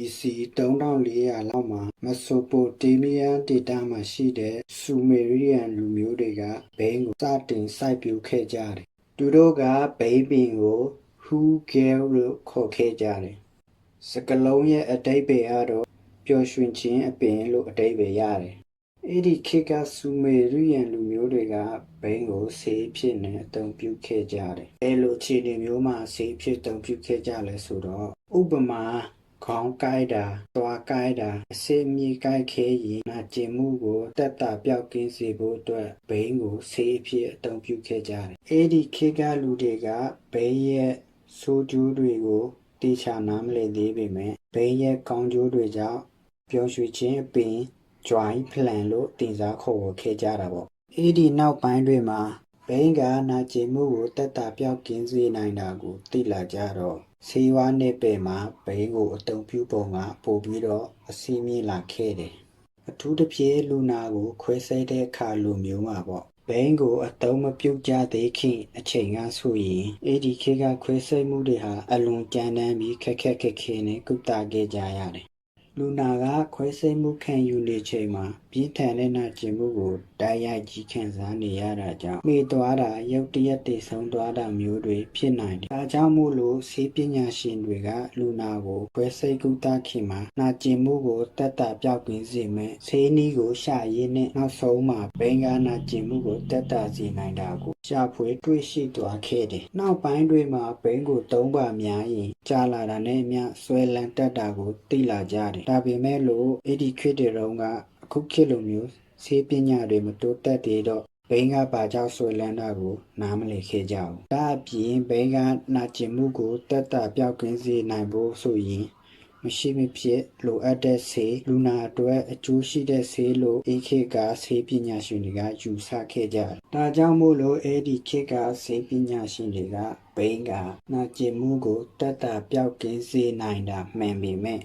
BC 3400လောက်မှာ မက်ဆိုပိုတေးမီးယန်ဒေတာမှာရှိတဲ့ ဆူမေရီယန်လူမျိုးတွေက ဘိန်းကို စတင်စိုက်ပျိုးခဲ့ကြတယ်။သူတို့က ဘိန်းပင်ကို Hu Gel လို့ ခေါ်ခဲ့ကြတယ်။စကလုံးရဲ့အတိတ်ပဲကတော့ ပျော်ရွှင်ခြင်းအပင်လို့အတိတ်ပဲရတယ်။အဲ့ဒီခေတ်က ဆူမေရီယန်လူမျိုးတွေက ဘိန်းကို ဆေးဖြစ်နေအသုံးပြုခဲ့ကြတယ်။အဲလိုအခြေအနေမျိုးမှာ ဆေးဖြစ် အသုံးပြုခဲ့ကြလဲဆိုတော့ ဥပမာ ခေါင်းကိုက်တာ၊သွားကိုက်တာအစစ်မြေကိုက်ခဲရင်နာကျင်မှုကိုတက်တာပြောက်ကင်းစေဖို့အတွက်ဘိန်းကိုဆေးအဖြစ်အသုံးပြုခဲ့ကြတယ်။အဲ့ဒီခေတ်ကလူတွေကဘိန်းရဲ့ဆိုးကျိုးတွေကိုတေချာနားမလည်သေးပေမဲ့ဘိန်းရဲ့ကောင်းကျိုးတွေကြောင့်ပျော်ရွှင်ခြင်းအပင် joy plan လို့တင်စားခေါ်ဝေါ်ခဲ့ကြတာပေါ့။အဲ့ဒီနောက်ပိုင်းတွေမှာ ဘိန်းကနာကျင်မှုကိုတက်တာပြောက်ကင်းစေနိုင်တာကိုသိလာကြတော့ဆေးဝါးနဲ့ပဲမှာဘိန်းကိုအသုံးပြုပုံကပိုပြီးတော့အစီအမြင့်လာခဲ့တယ်။အထူးသဖြင့်လူနာကိုခွဲစိတ်တဲ့အခါလိုမျိုးမှာပေါ့။ဘိန်းကိုအသုံးမပြုကြသေးခင်အချိန်ကဆိုရင်အဲ့ဒီခေတ်ကခွဲစိတ်မှုတွေဟာအလွန်ကြမ်းတမ်းပြီးခက်ခက်ခက်ခဲနဲ့ကုသခဲ့ကြရတယ်။လူနာကခွဲစိတ်မှုခံယူနေချိန်မှာ ပြင်းထန်တဲ့နာကျင်မှုကိုတိုက်ရိုက်ကြီးခံစားနေရတာကြောင့်မေ့သွားတာရုတ်တရက်တည်ဆုံးသွားတာမျိုးတွေဖြစ်နိုင်တယ်။ဒါကြောင့်မို့လို့ဆေးပညာရှင်တွေကလူနာကိုခွဲစိတ်ကုသခင်မှာနာကျင်မှုကိုတက်တာပြောက်ကင်းစေမဲ့ဆေးနီးကိုရှာရင်းနဲ့နောက်ဆုံးမှာဘင်္ဂါနာကျင်မှုကိုတက်တာစေနိုင်တာကိုရှာဖွေတွေ့ရှိသွားခဲ့တယ်။နောက်ပိုင်းတွေမှာဘိန်းကိုသုံးပါများရင်ကြာလာတာနဲ့အမျှဆွဲလန်းတက်တာကိုသိလာကြတယ်။ဒါပေမဲ့လို့အဲ့ဒီခေတ်တွေတုန်းက အခုခေတ်လိုမျိုးဆေးပညာတွေမတိုးတက်သေးတော့ဘိန်းကပါကြောက်ဆွဲလန်းတာကို နားမလည်ခဲ့ကြဘူး။ဒါအပြင်ဘိန်းကနာကျင်မှုကိုတက်တာပြောက်ကင်းစေနိုင်ဖို့ဆိုရင်မရှိမဖြစ်လိုအပ်တဲ့ဆေးလူနာအတွက်အကျိုးရှိတဲ့ဆေးလို့အေခေတ်ကဆေးပညာရှင်တွေကယူဆခဲ့ကြတယ်။ဒါကြောင့်မို့လို့အဲ့ဒီခေတ်ကဆေးပညာရှင်တွေကဘိန်းကနာကျင်မှုကိုတက်တာပြောက်ကင်းစေနိုင်တာမှန်ပေမဲ့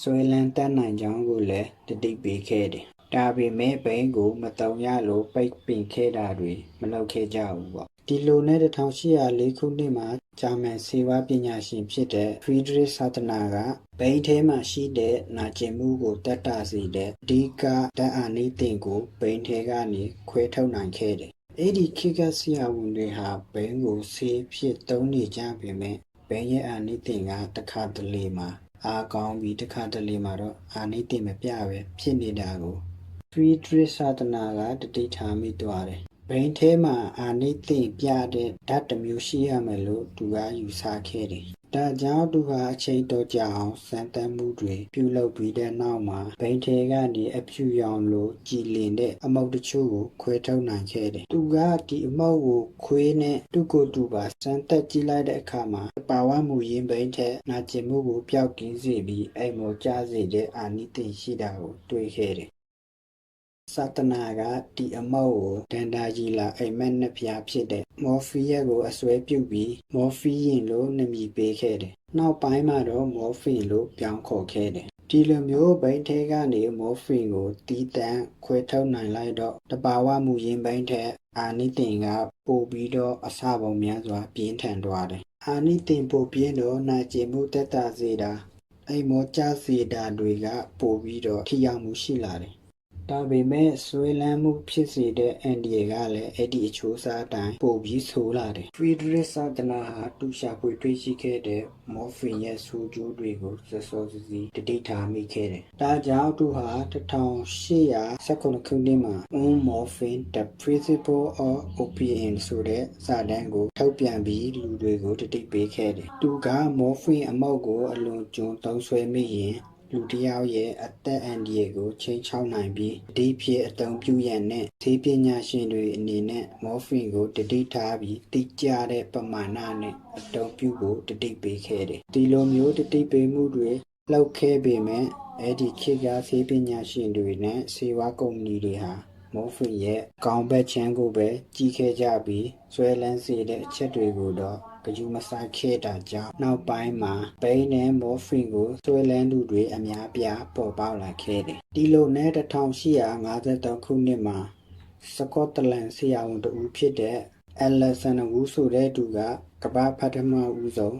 ဆွဲလန်းတတ်နိုင်ကြောင်းကိုလည်းတတိပေးခဲ့တယ်။ ဒါပေမဲ့ဘိန်းကိုမတုံရလို့ပိတ်ပင်ခဲ့တာတွေမလုပ်ခဲ့ကြဘူးပေါ့။ဒီလိုနဲ့1804ခုနှစ်မှာဂျာမန်ဆေးဝါးပညာရှင်ဖြစ်တဲ့ Friedrich Sattner ကဘိန်းထဲမှာရှိတဲ့နာကျင်မှုကိုတက်တာစေတဲ့အဓိကဓာတ်အာနိသင်ကိုဘိန်းထဲကနေခွဲထုတ်နိုင်ခဲ့တယ်။အဲ့ဒီခိကဆရာဝန်တွေဟာဘိန်းကိုဆေးဖြစ်သုံးနေကြပေမဲ့ဘိန်းရဲ့အာနိသင်ကတစ်ခါတလေမှာအားကောင်းပြီးတစ်ခါတလေမှာတော့အာနိသင်မပြပဲဖြစ်နေတာကို Friedrich Sattner ကတတိထားမိသွားတယ်။ဘိန်းထဲမှာအာနိသင်ပြတဲ့ဓာတ်တစ်မျိုးရှိရမယ်လို့သူကယူဆခဲ့တယ်။ဒါကြောင့်သူဟာအချိန်တော်ကြာအောင်စမ်းသပ်မှုတွေပြုလုပ်ပြီးတဲ့နောက်မှာဘိန်းထဲကနေအဖြူရောင်လိုကြည်လင်တဲ့အမုတ်တချို့ကိုခွဲထုတ်နိုင်ခဲ့တယ်။သူကဒီအမုတ်ကိုခွေးနဲ့သူ့ကိုယ်သူပါစမ်းသပ်ကြည့်လိုက်တဲ့အခါမှာပါဝါမူရင်းဘိန်းထဲနာကျင်မှုကိုပျောက်ကင်းစေပြီးအိမ်မောကျစေတဲ့အာနိသင်ရှိတာကိုတွေ့ခဲ့တယ်။ စတနာကဒီအမောက်ကိုဒန္တာကြီးလာအိမ်မက်နှစ်ဖျားဖြစ်တဲ့မော်ဖီယက်ကိုအစွဲပြုတ်ပြီးမော်ဖီယင်လို့နာမည်ပေးခဲ့တယ်။နောက်ပိုင်းမှာတော့မော်ဖင်လို့ပြောင်းခေါ်ခဲ့တယ်။ဒီလိုမျိုးဘိန်းထဲကနေမော်ဖင်ကိုတီးတန့်ခွဲထုတ်နိုင်လိုက်တော့တဘာဝမူရင်းဘိန်းထဲအာနိသင်ကပို့ပြီးတော့အစပုံများစွာပြင်းထန်သွားတယ်။အာနိသင်ပို့ပြင်းတော့နာကျင်မှုတက်တာစေတာအိမ်မောကျစေတာတွေကပို့ပြီးတော့ထိရောက်မှုရှိလာတယ် ဒါပေမဲ့ဆွေးလန်းမှုဖြစ်စေတဲ့အန်ဒီရကလည်းအဲ့ဒီအချိုးစားအတိုင်းပိုပြီးဆိုးလာတယ်။ Friedrich Sattner ဟာတူရှာဖွေတွေ့ရှိခဲ့တဲ့ morphine ရဲ့ဆိုးကျိုးတွေကိုစစောစီစီတတိထားမိခဲ့တယ်။ဒါကြောင့်သူဟာ1819ခုနှစ်မှာ On Morphine the Principle of Opium ဆိုတဲ့စာတမ်းကိုထုတ်ပြန်ပြီးလူတွေကိုတတိပေးခဲ့တယ်။သူက morphine အမောက်ကိုအလွန်ကျွံသုံးဆွဲမိရင် လူတစ်ယောက်ရဲ့အသက်အန္တရာယ်ကိုချိန်ချောက်နိုင်ပြီးအဒီဖြစ်အသုံးပြုရန်နဲ့ဈေးပညာရှင်တွေအနေနဲ့မော်ဖင်ကိုတတိထားပြီးတိကျတဲ့ပမာဏနဲ့အသုံးပြုဖို့တတိပေးခဲ့တယ်ဒီလိုမျိုးတတိပေးမှုတွေလောက်ခဲ့ပေမဲ့အဲ့ဒီခေတ်ကဈေးပညာရှင်တွေနဲ့စေဝါကုမ္ပဏီတွေဟာမော်ဖင်ရဲ့ကောင်းဘက်ချမ်းကိုပဲကြီးခဲ့ကြပြီးဆွဲလန်းစေတဲ့အချက်တွေကိုတော့ ဂယူမဆိုင်ခဲ့တာကြောင့်နောက်ပိုင်းမှာဘိန်းနဲ့မော်ဖင်ကိုဆွဲလန်းသူတွေအများပြားပေါ်ပေါက်လာခဲ့တယ်။ဒီလိုနဲ့1853ခုနှစ်မှာစကော့တလန်ဆရာဝန်တဦးဖြစ်တဲ့အလက်ဆန်ဝူဆိုတဲ့သူကကမ္ဘာပထမဦးဆုံး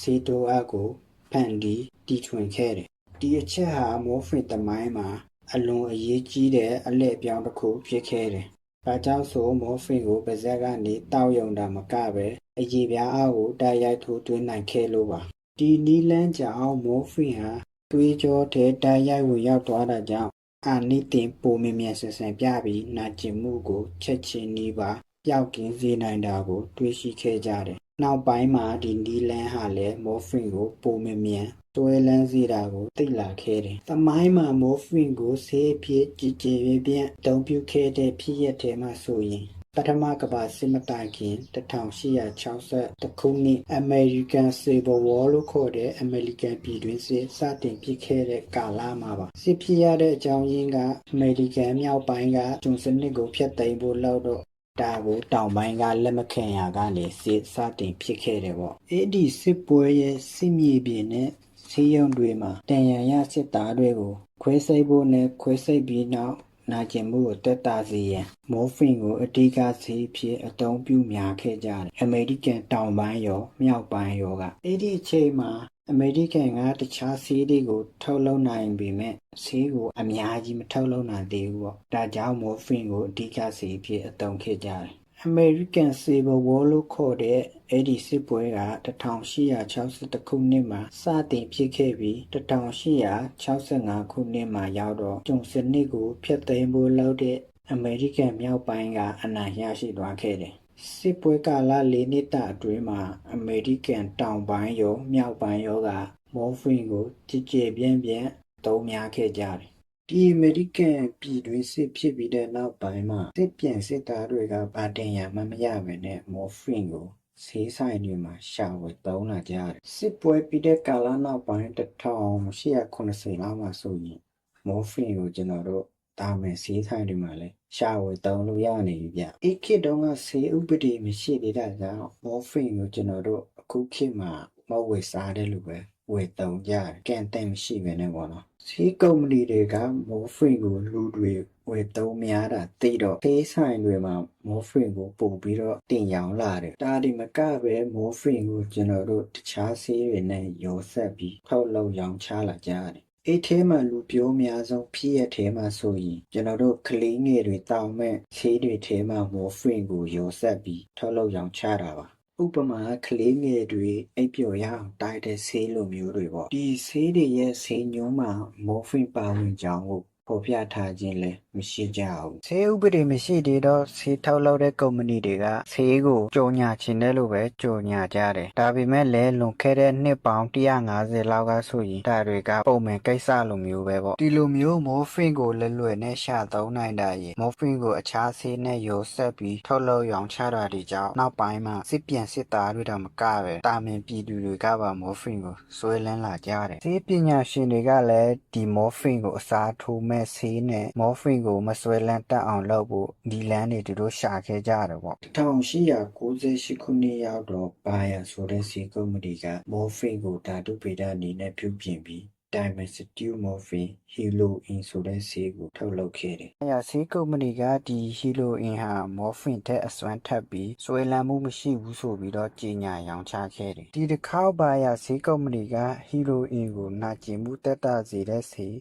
စီတိုအပ်ကိုဖန်တီတီထွင်ခဲ့တယ်။ဒီအချက်ဟာမော်ဖင်တမိုင်းမှာအလွန်အရေးကြီးတဲ့အလှည့်အပြောင်းတစ်ခုဖြစ်ခဲ့တယ်။ဒါကြောင့်ဆိုမော်ဖင်ကိုပါဇက်ကနေတောက်ယုံတာမကပဲ အရေးပြားအားကိုတိုက်ရိုက်ထိုးသွင်းနိုင်ခဲ့လို့ပါ။ဒီနီလန်းကြောင့်မော်ဖင်ဟာတွေးကြောတဲ့တိုက်ရိုက်ဝင်ရောက်သွားတာကြောင့်အာနိတင်ပုံမြင်မြန်ဆန်ဆန်ပြပြီးနာကျင်မှုကိုချက်ချင်းနီးပါပျောက်ကင်းစေနိုင်တာကို တွေးရှိခဲ့ကြတယ်။နောက်ပိုင်းမှာဒီနီလန်းဟာလည်းမော်ဖင်ကိုပုံမြင်မြန်တွဲလန်းစေတာကိုသိလာခဲ့တယ်။တမိုင်းမှာမော်ဖင်ကိုဆေးဖြစ်ကြည်ကြည်ပြည့်ပြည့်အသုံးပြုခဲ့တဲ့ဖြစ်ရက်ထဲမှာဆိုရင် ပထမကမ္ဘာစစ်မတိုင်ခင်1860ခုနှစ် American Civil War လို့ခေါ်တဲ့ American ပြည်တွင်းစစ်စတင်ဖြစ်ခဲ့တဲ့ကာလမှာပါစစ်ဖြစ်ရတဲ့အကြောင်းရင်းက American မြောက်ပိုင်းကဂျွန်စနစ်ကိုဖျက်သိမ်းဖို့လောက်တော့ဒါကိုတောင်ပိုင်းကလက်မခံရကနေစစ်စတင်ဖြစ်ခဲ့တယ်ပေါ့အဲ့ဒီစစ်ပွဲရဲ့စစ်မြေပြင်နဲ့စီးရုံတွေမှာတန်ရန်ရစစ်သားတွေကိုခွဲစိတ်ဖို့နဲ့ခွဲစိတ်ပြီးနောက် နာကျင်မှုကိုတက်တာစေရန် မော်ဖင်ကိုအဓိကဆေးဖြစ်အသုံးပြုများခဲ့ကြတယ်အမေရိကန်တောင်ပိုင်းရောမြောက်ပိုင်းရောကအဲ့ဒီအချိန်မှာအမေရိကန်ကတခြားဆေးတွေကိုထုတ်လုပ်နိုင်ပေမဲ့ဆေးကိုအများကြီးမထုတ်လုပ်နိုင်သေးဘူးပေါ့ဒါကြောင့်မော်ဖင်ကိုအဓိကဆေးဖြစ်အသုံးခဲ့ကြတယ် American Civil War လို့ခေါ်တဲ့အဲ့ဒီစစ်ပွဲက1860ခုနှစ်မှာစတင်ဖြစ်ခဲ့ပြီး1865ခုနှစ်မှာရောက်တော့ကျုံစနစ်ကိုဖျက်သိမ်းဖို့လုပ်တဲ့အမေရိကန်မြောက်ပိုင်းကအနိုင်ရရှိသွားခဲ့တယ်။စစ်ပွဲကာလ၄နှစ်တာအတွင်းမှာအမေရိကန်တောင်ပိုင်းရောမြောက်ပိုင်းရောကမော်ဖင်ကိုကြည်ကြည်ပြန့်ပြန့်သုံးများခဲ့ကြတယ်။ ဒီအမေရိကန်ပြည်တွင်းစစ်ဖြစ်ပြီးတဲ့နောက်ပိုင်းမှာစစ်ပြန်စစ်သားတွေကဗာတင်ရမှမရပဲနဲ့မော်ဖင်ကိုဆေးဆိုင်တွေမှာရှာဝယ်သုံးလာကြတယ်စစ်ပွဲပြီးတဲ့ကာလနောက်ပိုင်း1880လောက်မှာဆိုရင်မော်ဖင်ကိုကျွန်တော်တို့တာမန်ဆေးဆိုင်တွေမှာလည်းရှာဝယ်သုံးလို့ရနေပြီဗျအဲ့ခေတ်တုန်းကဆေးဥပဒေမရှိသေးတာကြောင့်မော်ဖင်ကိုကျွန်တော်တို့အခုခေတ်မှာမဝယ်စားတဲ့လူပဲ ဝယ်သုံးကြတယ်ကန့်တဲ့မရှိပဲနဲ့ပေါ့နော်ဆေးကုမ္ပဏီတွေကမော်ဖင်ကိုလူတွေဝယ်သုံးများတာသိတော့ဆေးဆိုင်တွေမှာမော်ဖင်ကိုပို့ပြီးတော့တင်ရောင်းလာတယ်ဒါဒီမကပဲမော်ဖင်ကိုကျွန်တော်တို့တခြားဆေးတွေနဲ့ရောဆက်ပြီးထုတ်လုပ်ရောင်းချလာကြတယ်အဲ့ထဲမှာလူပြောများဆုံးဖြစ်ရထဲမှာဆိုရင်ကျွန်တော်တို့ကလေးငယ်တွေတောင်းမဲ့ဆေးတွေထဲမှာမော်ဖင်ကိုရောဆက်ပြီးထုတ်လုပ်ရောင်းချတာပါ ဥပမာကလေးငယ်တွေအိပ်ပျော်ရအောင်တိုက်တဲ့ဆေးလိုမျိုးတွေပေါ့ဒီဆေးတွေရဲ့ဆေးညွှန်းမှာမော်ဖင်ပါဝင်ကြောင်းကိုပေါ်ပြထားခြင်းလည်း မရှိကြဘူးဆေးဥပဒေမရှိသေးတော့ဆေးထုတ်လုပ်တဲ့ကုမ္ပဏီတွေကဆေးကိုကြော်ညာခြင်းတယ်လို့ပဲကြော်ညာကြတယ်ဒါပေမဲ့လည်းလွန်ခဲ့တဲ့နှစ်ပေါင်း150လောက်ကဆိုရင်ဒါတွေကပုံမှန်ကိစ္စလိုမျိုးပဲပေါ့ဒီလိုမျိုးမော်ဖင်ကိုလွယ်လွယ်နဲ့ရှာသုံးနိုင်တာရေမော်ဖင်ကိုအခြားဆေးနဲ့ရောဆက်ပြီးထုတ်လုပ်ရောင်းချတာတွေကြောင့်နောက်ပိုင်းမှာစစ်ပြန်စစ်သားတွေတော့မကပဲတာမန်ပြည်သူတွေကပါမော်ဖင်ကိုဆွဲလန်းလာကြတယ်ဆေးပညာရှင်တွေကလည်းဒီမော်ဖင်ကိုအစားထိုးမဲ့ဆေးနဲ့မော်ဖင်ကိုမဆွဲလန်းတတ်အောင်လုပ်ဖို့ဒီလန်းတွေသူတို့ရှာခဲ့ကြတယ်ပေါ့1898ခုနှစ်ရောက်တော့ဘာယာဆိုတဲ့ဆေးကုမ္ပဏီကမော်ဖင်ကိုဓာတုဗေဒအနေနဲ့ပြုပြင်ပြီး Diamond Stew Morphine Heroin ဆိုတဲ့ဆေးကိုထုတ်လုပ်ခဲ့တယ်။အဲဒါဆေးကုမ္ပဏီကဒီ Heroin ဟာ Morphine ထက်အစွမ်းထပ်ပြီးဆွဲလန်းမှုမရှိဘူးဆိုပြီးတော့ကြေညာရောင်းချခဲ့တယ်။ဒီတစ်ခေါက်ပါရဆေးကုမ္ပဏီက Heroin ကိုနာကျင်မှုတက်တာစေတဲ့ဆေး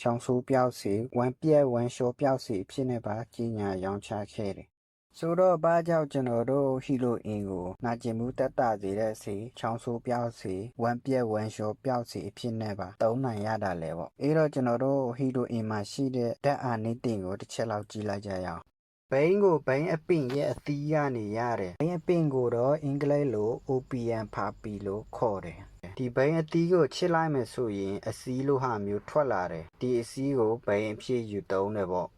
ချောင်းဆိုးပြောက်စီဝမ်ပြက်ဝမ်လျှော်ပြောက်စီအဖြစ်နဲ့ပါကြီးညာရောင်းချခဲ့တယ်ဆိုတော့ဘာကြောင့်ကျွန်တော်တို့ဟီလိုအင်ကိုနာကျင်မှုတက်တာစေတဲ့စီချောင်းဆိုးပြောက်စီဝမ်ပြက်ဝမ်လျှော်ပြောက်စီအဖြစ်နဲ့ပါသုံးနိုင်ရတာလေပေါ့အဲ့တော့ကျွန်တော်တို့ဟီလိုအင်မှာရှိတဲ့ဓာတ်အာနိတင်ကိုတစ်ချက်လောက်ကြည့်လိုက်ကြရအောင် ဘိန်းကိုဘိန်းအပင်ရဲ့အသီးကနေရတယ်ဘိန်းအပင်ကိုတော့အင်္ဂလိပ်လို opium papi လို့ခေါ်တယ်ဒီဘိန်းအသီးကိုချစ်လိုက်မယ်ဆိုရင်အစည်းလိုဟာမျိုးထွက်လာတယ်ဒီအစည်းကိုဘိန်းအဖြစ်ယူသုံးတယ်ပေါ့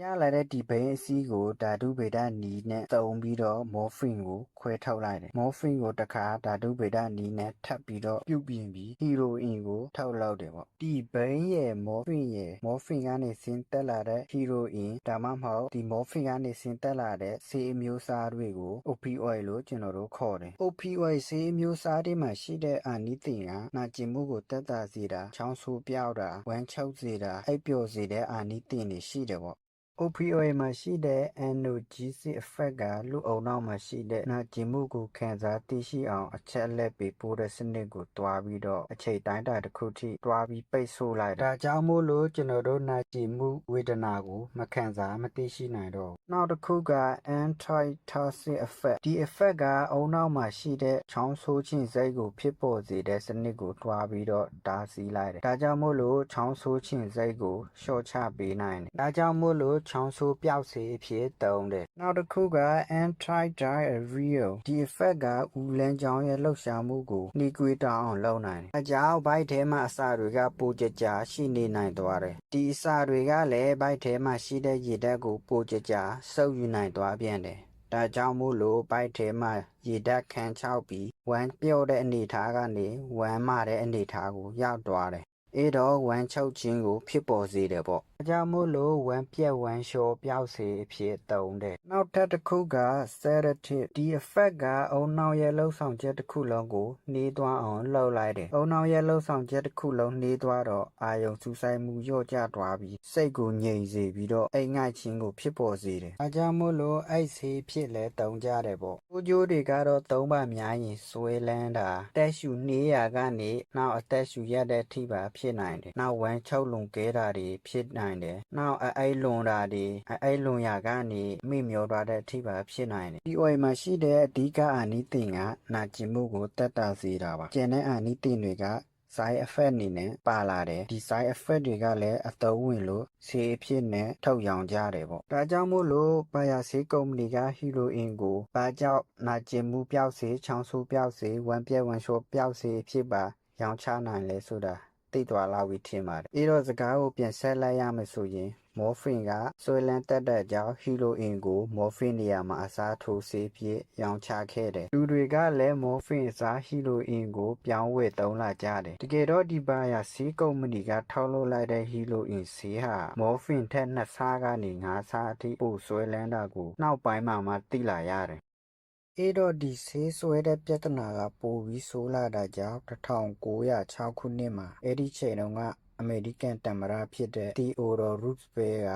ရလာတဲ့ဒီဘိန်းအစည်းကိုဓာတုဗေဒနီးနဲ့သုံးပြီးတော့မော်ဖင်ကိုခွဲထုတ်လိုက်တယ်မော်ဖင်ကိုတခါဓာတုဗေဒနီးနဲ့ထပ်ပြီးတော့ပြုတ်ပြင်ပြီးဟီရိုအင်ကိုထုတ်လုပ်တယ်ပေါ့ဒီဘိန်းရဲ့မော်ဖင်ရဲ့မော်ဖင်ကနေဆင်းသက်လာတဲ့ဟီရိုအင်ဒါမှမဟုတ်ဒီမော်ဖင်ကနေဆင်းသက်လာတဲ့ဆေးအမျိုးအစားတွေကို opioid လို့ကျွန်တော်တို့ခေါ်တယ် opioid ဆေးအမျိုးအစားတွေမှာရှိတဲ့အာနိသင်ကနာကျင်မှုကိုတက်တာစေတာချောင်းဆိုးပြောက်တာဝမ်းချုပ်စေတာအိပ်ပျော်စေတဲ့အာနိသင်တွေရှိတယ်ပေါ့ opioid မှာရှိတဲ့ analgesic effect က လူအုံနောက်မှာရှိတဲ့ နာကျင်မှုကို ခံစားသိရှိအောင် အချက်အလက်ပေးပို့တဲ့စနစ်ကိုတွားပြီးတော့ အချိန်တိုင်းတာတစ်ခုထိတွားပြီး ပိတ်ဆို့လိုက်တာ ဒါကြောင့်မို့လို့ ကျွန်တော်တို့ နာကျင်မှုဝေဒနာကို မခံစားမသိရှိနိုင်တော့ဘူး နောက်တစ်ခုက antitoxic effect ဒီ effect က အုံနောက်မှာရှိတဲ့ ချောင်းဆိုးခြင်းစိတ်ကို ဖြစ်ပေါ်စေတဲ့စနစ်ကိုတွားပြီးတော့ဒါစီလိုက်တယ် ဒါကြောင့်မို့လို့ ချောင်းဆိုးခြင်းစိတ်ကို လျှော့ချပေးနိုင်တယ် ဒါကြောင့်မို့လို့ချောင်းဆိုးပျောက်စေအဖြစ်သုံးတယ်နောက်တစ်ခုက anti diarrhea ဒီ effect ကဦးလန်းချောင်းရဲ့လှုပ်ရှားမှုကိုနှီးကွေးတောင်းအောင်လုပ်နိုင်တယ်အကြောင်းဘိုက်ထဲမှာအစာတွေကပိုကြကြရှိနေနိုင်သွားတယ်ဒီအစာတွေကလည်းဘိုက်ထဲမှာရှိတဲ့ရေဓာတ်ကိုပိုကြကြစုပ်ယူနိုင်သွားပြန်တယ်ဒါကြောင့်မို့လို့ဘိုက်ထဲမှာရေဓာတ်ခန်းချောက်ပြီးဝမ်းပြော့တဲ့အနေထားကနေဝမ်းမာတဲ့အနေထားကိုရောက်သွားတယ် အဲ့တော့ဝမ်းချုပ်ခြင်းကိုဖြစ်ပေါ်စေတယ်ပေါ့။ဒါကြောင့်မို့လို့ဝမ်းပြက်ဝမ်းလျှောပျောက်စေအဖြစ်သုံးတယ်။နောက်ထပ်တစ်ခုက sedative ဒီ effect ကအုံနောက်ရဲ့လှုပ်ဆောင်ချက်တစ်ခုလုံးကိုနှေးသွားအောင်လှုပ်လိုက်တယ်။အုံနောက်ရဲ့လှုပ်ဆောင်ချက်တစ်ခုလုံးနှေးသွားတော့အာယုံစူးစိုက်မှုလျော့ကျသွားပြီးစိတ်ကိုငြိမ်စေပြီးတော့အိမ်ငိုက်ခြင်းကိုဖြစ်ပေါ်စေတယ်။ဒါကြောင့်မို့လို့အဲ့ဆေးဖြစ်လဲတုံကြတယ်ပေါ့။ကိုကျိုးတွေကတော့သုံးပါများရင်ဆွဲလန်းတာတက်ရှူနှေးရာကနေနောက်အသက်ရှူရတဲ့အထိပါဖြစ်နိုင်တယ်။နောက်ဝမ်းချုပ်လုံကဲတာတွေဖြစ်နိုင်တယ်။နောက်အအိုက်လွန်တာတွေအအိုက်လွန်ရာကနေမိမျောသွားတဲ့အထိပါဖြစ်နိုင်တယ်။ POI မှာရှိတဲ့အဓိကအာနိသင်ကနာကျင်မှုကိုတက်တာစေတာပါ။ကျန်တဲ့အာနိသင်တွေက side effect အနေနဲ့ပါလာတယ်ဒီ side effect တွေကလည်းအသုံးဝင်လို့ဆေးအဖြစ်နဲ့ထုတ်ရောင်းကြတယ်ပေါ့ဒါကြောင့်မို့လို့ဘာယာဆေးကုမ္ပဏီကဟီရိုအင်ကိုဘာကြောင့်နာကျင်မှုပျောက်စေချောင်းဆိုးပျောက်စေဝမ်းပြက်ဝမ်းလျှောပျောက်စေအဖြစ်ပါရောင်းချနိုင်လဲဆိုတာ သိသွားလောက်ပြီးထင်ပါတယ်။အဲတော့စကားကိုပြန်ဆက်လိုက်ရမယ်ဆိုရင်မော်ဖင်ကဆွဲလန်းတက်တဲ့ကြောင့်ဟီရိုအင်ကိုမော်ဖင်နေရာမှာအစားထိုးဆေးဖြစ်ရောင်းချခဲ့တယ်။လူတွေကလည်းမော်ဖင်အစားဟီရိုအင်ကိုပြောင်းဝယ်သုံးလာကြတယ်။တကယ်တော့ဒီပါယာဆေးကုမ္ပဏီကထောက်လုပ်လိုက်တဲ့ဟီရိုအင်ဆေးဟာမော်ဖင်ထက်နှစ်ဆကနေငါးဆအထိပိုဆွဲလန်းတာကိုနောက်ပိုင်းမှာမှသိလာရတယ်။ အဲတော့ ဒီဆေးဆွဲတဲ့ပြဿနာက ပိုပြီးဆိုးလာတာကြောင့်1906ခုနှစ်မှာ အဲ့ဒီချိန်တုန်းက အမေရိကန်တမရဖြစ်တဲ့ Theodore Roosevelt က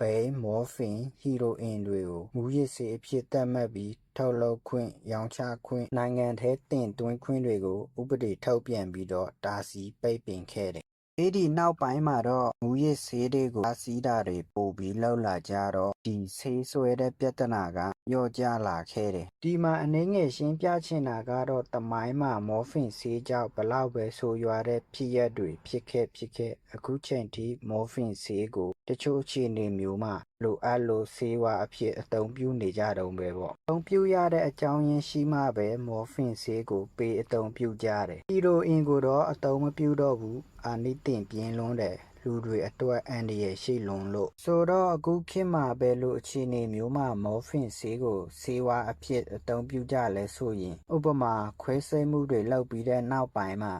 ဘိန်း မော်ဖင်ဟီရိုအင်တွေကို မူရစ်ဆေးအဖြစ် သတ်မှတ်ပြီး ထုတ်လုပ်ခွင့် ရောင်းချခွင့် နိုင်ငံထဲ တင်သွင်းခွင့်တွေကို ဥပဒေထုတ်ပြန်ပြီးတော့ တားဆီးပိတ်ပင်ခဲ့တယ် အဲ့ဒီနောက်ပိုင်းမှာတော့မူရစ်ဆေးတွေကိုအစီးတာတွေပို့ပြီးလောက်လာကြတော့ဒီဆေးဆွဲတဲ့ပြဿနာကညော့ကျလာခဲ့တယ်ဒီမှာအနှင်းငယ်ရှင်းပြချင်တာကတော့တမိုင်းမှာမော်ဖင်ဆေးကြောင့်ဘလောက်ပဲဆိုရွာတဲ့ဖြစ်ရက်တွေဖြစ်ခဲ့ဖြစ်ခဲ့အခုချိန်ထိမော်ဖင်ဆေးကိုတချို့အခြေအနေမျိုးမှာ လိုအပ်လို့ဆေးဝါးအဖြစ်အသုံးပြုနေကြတုံးပဲပေါ့အသုံးပြုရတဲ့အကြောင်းရင်းရှိမှပဲမော်ဖင်ဆေးကိုပေးအသုံးပြုကြတယ်ဟီရိုအင်ကိုတော့အသုံးမပြုတော့ဘူးအာနိတင်ပြင်းလွန်းတယ်လူတွေအတွက်အန္တရာယ်ရှိလွန်းလို့ဆိုတော့အခုခေတ်မှာပဲလို့အခြေအနေမျိုးမှာမော်ဖင်ဆေးကိုဆေးဝါးအဖြစ်အသုံးပြုကြလဲဆိုရင်ဥပမာခွဲစိတ်မှုတွေလုပ်ပြီးတဲ့နောက်ပိုင်းမှာ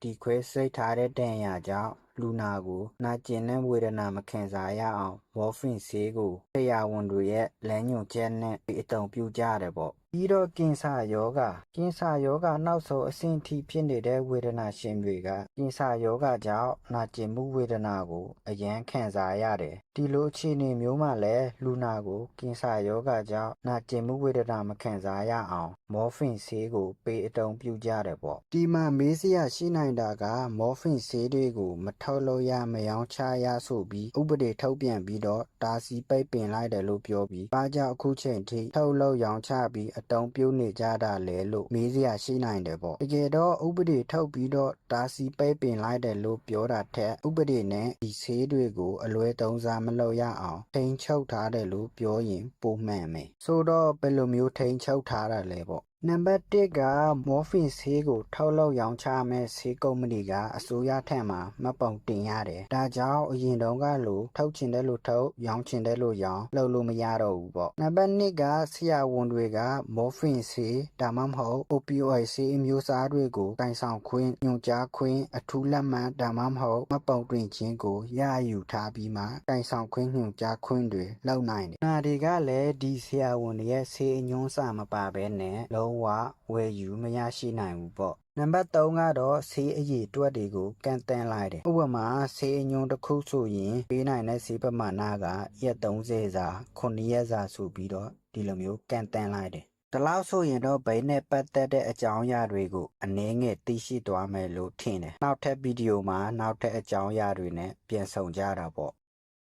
ဒီခွဲစိတ်ထားတဲ့တန်ရာကြောင့် လူနာကို နာကျင်တဲ့ဝေဒနာမခံစားရအောင် မော်ဖင်ဆေးကိုဆရာဝန်တွေရဲ့လမ်းညွှန်ချက်နဲ့အသုံးပြုကြတယ်ပေါ့ ပြီးတော့ကင်ဆာယောဂကင်ဆာယောဂနောက်ဆုံးအဆင့်ထိဖြစ်နေတဲ့ဝေဒနာရှင်တွေကကင်ဆာယောဂကြောင့်နာကျင်မှုဝေဒနာကိုအယမ်းခံစားရတယ်ဒီလိုအခြေအနေမျိုးမှာလည်းလူနာကိုကင်ဆာယောဂကြောင့်နာကျင်မှုဝေဒနာမခံစားရအောင် မော်ဖင်ဆေးကို ပေးအသုံးပြုကြတယ်ပေါ့ဒီမှာမေးစရာရှိနိုင်တာက မော်ဖင်ဆေးတွေကိုမထုတ်လို့ရမယောင်းချရဆိုပြီးဥပဒေထုတ်ပြန်ပြီးတော့တားဆီးပိတ်ပင်လိုက်တယ်လို့ပြောပြီးဘာကြောင့်အခုချိန်ထိထုတ်လို့ရောင်းချပြီးအတုံးပြုနေကြတာလဲလို့မေးစရာရှိနိုင်တယ်ပေါ့တကယ်တော့ဥပဒေထုတ်ပြီးတော့တားဆီးပိတ်ပင်လိုက်တယ်လို့ပြောတာထက်ဥပဒေနဲ့ဒီဆေးတွေကိုအလွဲသုံးစားမလုပ်ရအောင်ထိန်းချုပ်ထားတယ်လို့ပြောရင်ပိုမှန်မယ်ဆိုတော့ဘယ်လိုမျိုးထိန်းချုပ်ထားတာလဲပေါ့ နံပါတ်1ကမော်ဖင်ဆေးကို ထောက်လောက်ရောင်းချမဲ့ဆေးကုမ္ပဏီကအစိုးရထံမှာမှတ်ပုံတင်ရတယ်။ဒါကြောင့်အရင်တုန်းကလိုထုတ်ချင်တဲ့လိုထုတ်ရောင်းချင်တဲ့လိုရောင်းလုပ်လို့မရတော့ဘူးပေါ့။နံပါတ်2ကဆရာဝန်တွေက မော်ဖင်ဆေးဒါမှမဟုတ် opioid ဆေးအမျိုးအစားတွေကိုကင်ဆောင်ခွင့်ညွှန်ကြားခွင့်အထူးလက်မှတ်ဒါမှမဟုတ်မှတ်ပုံတင်ခြင်းကိုရယူထားပြီးမှကင်ဆောင်ခွင့်ညွှန်ကြားခွင့်တွေလုပ်နိုင်တယ်။နာတွေကလည်းဒီဆရာဝန်တွေရဲ့ဆေးအညွှန်းစာမပါဘဲနဲ့လုံးလုံးဝဝယ်ယူမရရှိနိုင်ဘူးပေါ့နံပါတ်3ကတော့ဆေးအရည်တွက်တွေကိုကန့်တန်းလိုက်တယ်ဥပမာဆေးအညွန်းတစ်ခုဆိုရင်ပေးနိုင်တဲ့ဆေးပမာဏကရက်30စာ9ရက်စာဆိုပြီးတော့ဒီလိုမျိုးကန့်တန်းလိုက်တယ်ဒီလောက်ဆိုရင်တော့ဘိန်းနဲ့ပတ်သက်တဲ့အကြောင်းအရာတွေကိုအနည်းငယ်သိရှိသွားမယ်လို့ထင်တယ်နောက်ထပ်ဗီဒီယိုမှာနောက်ထပ်အကြောင်းအရာတွေနဲ့ပြန်ဆောင်ကြတာပေါ့